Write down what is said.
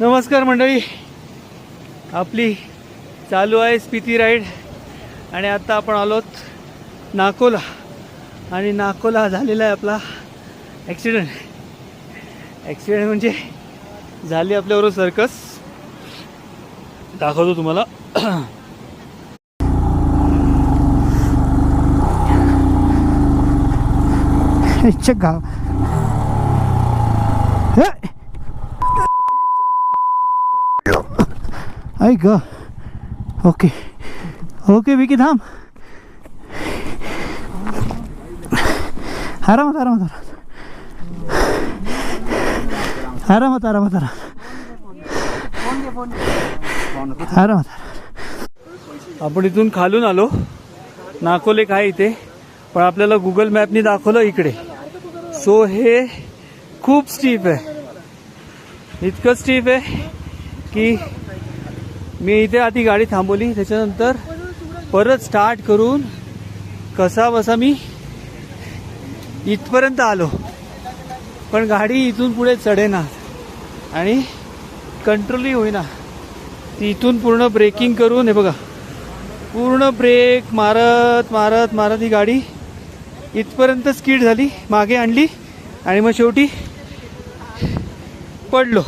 नमस्कार मंडळी. आपली चालू आहे स्पिती राईड आणि आता आपण आलोत नाकोला. आणि नाकोला झालेला आहे आपला ॲक्सिडेंट ॲक्सिडेंट म्हणजे झाली आपल्याबरोबर सर्कस दाखवतो तुम्हाला. Check out. Hey. ग ओके ओके विकी थांब आरामात आरामात आरामात आरामात आरामात आरामात आरामात आपण इथून खालून आलो. नाकोले काय इथे. पण आपल्याला गुगल मॅपनी दाखवलं इकडे. सो हे खूप स्टीप आहे. इतकं स्टीप आहे की मी इथे आधी गाडी थांबवली त्याच्यानंतर परत स्टार्ट करून कसा बसा मी इथपर्यंत आलो. पण गाडी इथून पुढे चढेना आणि कंट्रोलही होईना. ती इथून पूर्ण ब्रेकिंग करून हे बघा पूर्ण ब्रेक मारत मारत मारत ही गाडी इथपर्यंत स्कीड झाली मागे आणली आणि मग शेवटी पडलो.